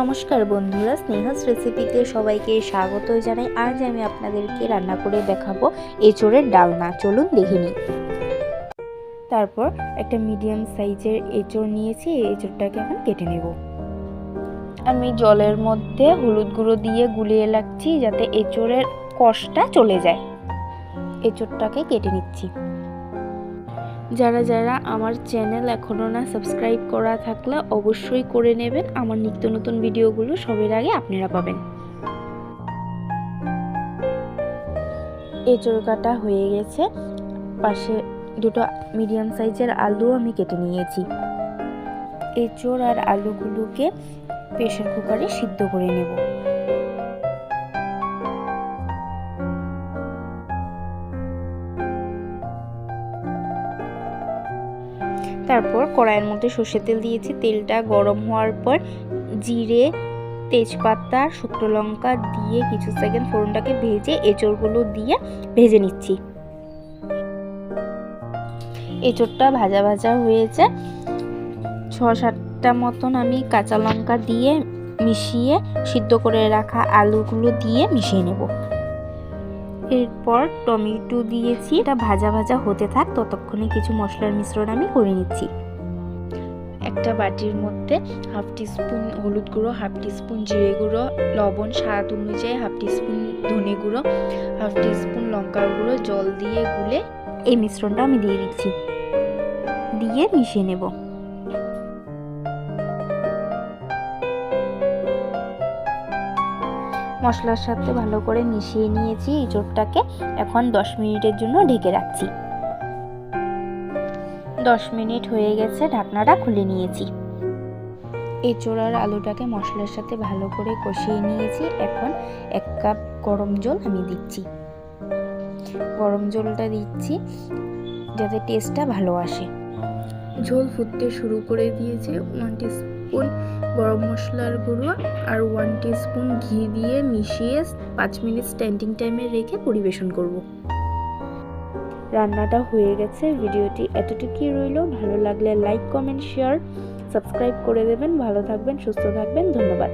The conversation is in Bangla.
নমস্কার বন্ধুরা, স্নেহাস রেসিপিতে সবাইকে স্বাগত জানাই। আজ আমি আপনাদেরকে রান্না করে দেখাবো এঁচোড়ের ডালনা। চলুন দেখে নিই। তারপর একটা মিডিয়াম সাইজের এঁচোড় নিয়েছি, এই এঁচোড়টাকে এখন কেটে নেব। আমি জলের মধ্যে হলুদ গুঁড়ো দিয়ে গুলিয়ে রাখছি যাতে এঁচোড়ের কষটা চলে যায়। এঁচোড়টাকে কেটে নিচ্ছি। যারা যারা আমার চ্যানেল এখনও না সাবস্ক্রাইব করা থাকলে অবশ্যই করে নেবেন। আমার নিত্য নতুন ভিডিওগুলো সবের আগে আপনারা পাবেন। এঁচড় কাটা হয়ে গেছে। পাশে দুটো মিডিয়াম সাইজের আলু আমি কেটে নিয়েছি। এঁচড় আর আলুগুলোকে প্রেশার কুকারে সিদ্ধ করে নেব। তারপর কড়াইয়ের মধ্যে সর্ষের তেল দিয়েছি। তেলটা গরম হওয়ার পর জিরে, তেজপাতা, শুকনো লঙ্কা দিয়ে কিছু সেকেন্ড ফোড়নটাকে ভেজে এঁচড়গুলো দিয়ে ভেজে নিচ্ছি। এঁচড়টা ভাজা ভাজা হয়েছে। ছ সাতটা মতন আমি কাঁচা লঙ্কা দিয়ে মিশিয়ে সিদ্ধ করে রাখা আলুগুলো দিয়ে মিশিয়ে নেব। এরপর টমেটো দিয়েছি। এটা ভাজা ভাজা হতে থাক ততক্ষণে কিছু মশলার মিশ্রণ আমি করে নিচ্ছি। একটা বাটির মধ্যে হাফ টিস্পুন হলুদ গুঁড়ো হাফ টিস্পুন জিরে গুঁড়ো লবণ স্বাদ অনুযায়ী হাফ টিস্পুন ধনে গুঁড়ো হাফ টিস্পুন লঙ্কার গুঁড়ো জল দিয়ে গুলে এই মিশ্রণটা আমি দিয়ে দিচ্ছি। দিয়ে মিশিয়ে নেব। মশলার সাথে ভালো করে মিশিয়ে নিয়েছি এঁচোড়টাকে এখন দশ মিনিটের জন্য ঢেকে রাখছি। দশ মিনিট হয়ে গেছে, ঢাকনাটা খুলে নিয়েছি। এঁচোড় আর আলুটাকে মশলার সাথে ভালো করে কষিয়ে নিয়েছি। এখন এক কাপ গরম জল আমি দিচ্ছি। গরম জলটা দিচ্ছি যাতে টেস্টটা ভালো আসে। ঝোল ফুটতে শুরু করে দিয়েছে ওয়ান স্পুন গরম মশলার গুঁড়ো আর ওয়ান স্পুন ঘি দিয়ে মিশিয়ে পাঁচ মিনিট স্ট্যান্ডিং টাইমে রেখে পরিবেশন করব। রান্নাটা হয়ে গেছে। ভিডিওটি এতটুকুই রইল। ভালো লাগলে লাইক কমেন্ট শেয়ার সাবস্ক্রাইব করে দেবেন। ভালো থাকবেন, সুস্থ থাকবেন। ধন্যবাদ।